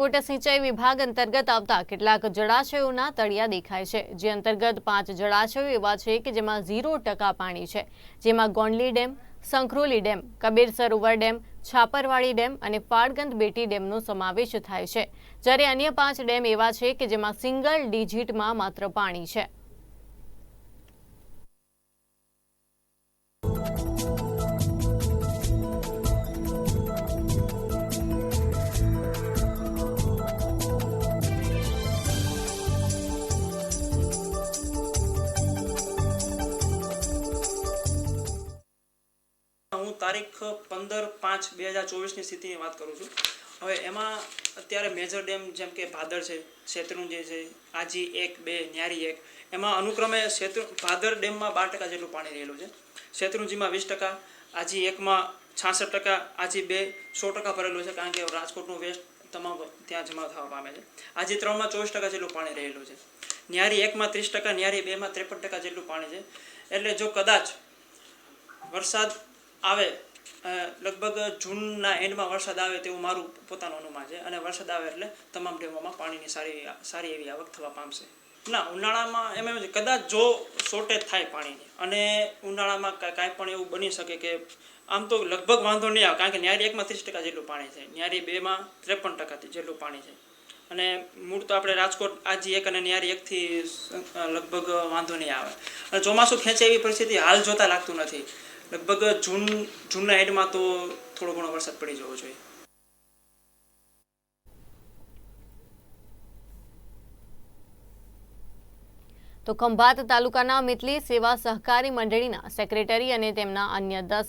કોટ સિંચાઈ વિભાગ અંતર્ગત આવતા કેટલાક જળાશયોના તળિયા દેખાય છે. જે અંતર્ગત પાંચ જળાશયો એવા છે કે જેમાં ઝીરો ટકા પાણી છે. જેમાં Gondli dam, Sankharoli dam, Kabir Sarovar dam, Chhaparwadi dam અને ફાળગંદ બેટી ડેમનો સમાવેશ થાય છે. જ્યારે અન્ય પાંચ ડેમ એવા છે કે જેમાં સિંગલ ડિજિટમાં માત્ર પાણી છે. હું તારીખ પંદર પાંચ બે હજાર ચોવીસની સ્થિતિની વાત કરું છું. હવે એમાં અત્યારે મેજર ડેમ જેમ કે ભાદર છે શેત્રુંજય છે, આજી એક, બે, ન્યારી એક, એમાં અનુક્રમે શેત્રુ, ભાદર ડેમમાં બાર ટકા જેટલું પાણી રહેલું છે. શેત્રુંજીમાં વીસ ટકા, આજી એકમાં છાસઠ ટકા, આજી બે સો ટકા ભરેલું છે કારણ કે રાજકોટનું વેસ્ટ તમામ ત્યાં જમા થવા પામે છે. આજે ત્રણમાં ચોવીસ ટકા જેટલું પાણી રહેલું છે. ન્યારી એકમાં ત્રીસ ટકા, ન્યારી બેમાં ત્રેપન ટકા જેટલું પાણી છે. એટલે જો કદાચ વરસાદ આવે લગભગ જૂનના એન્ડમાં વરસાદ આવે તેવું મારું પોતાનું અનુમાન છે. અને વરસાદ આવે એટલે તમામ ડેમોમાં પાણીની સારી સારી એવી આવક થવા પામશે. ના, ઉનાળામાં એમ એમ કદાચ જો શોર્ટેજ થાય પાણીની, અને ઉનાળામાં કાંઈ પણ એવું બની શકે કે આમ તો લગભગ વાંધો નહીં આવે, કારણ કે ન્યારી એકમાં ત્રીસ ટકા જેટલું પાણી છે, ન્યારી બેમાં ત્રેપન ટકા જેટલું પાણી છે. અને મૂળ તો આપણે રાજકોટ, આજી એક અને ન્યારી એકથી લગભગ વાંધો નહીં આવે. અને ચોમાસું ખેંચે એવી પરિસ્થિતિ હાલ જોતા લાગતું નથી. લગભગ જૂન જૂનના એન્ડમાં તો થોડો ઘણો વરસાદ પડી જવો જોઈએ. તો ખંભાત તાલુકાના મિતલી સેવા સહકારી મંડળીના સેક્રેટરી અને તેમના અન્ય દસ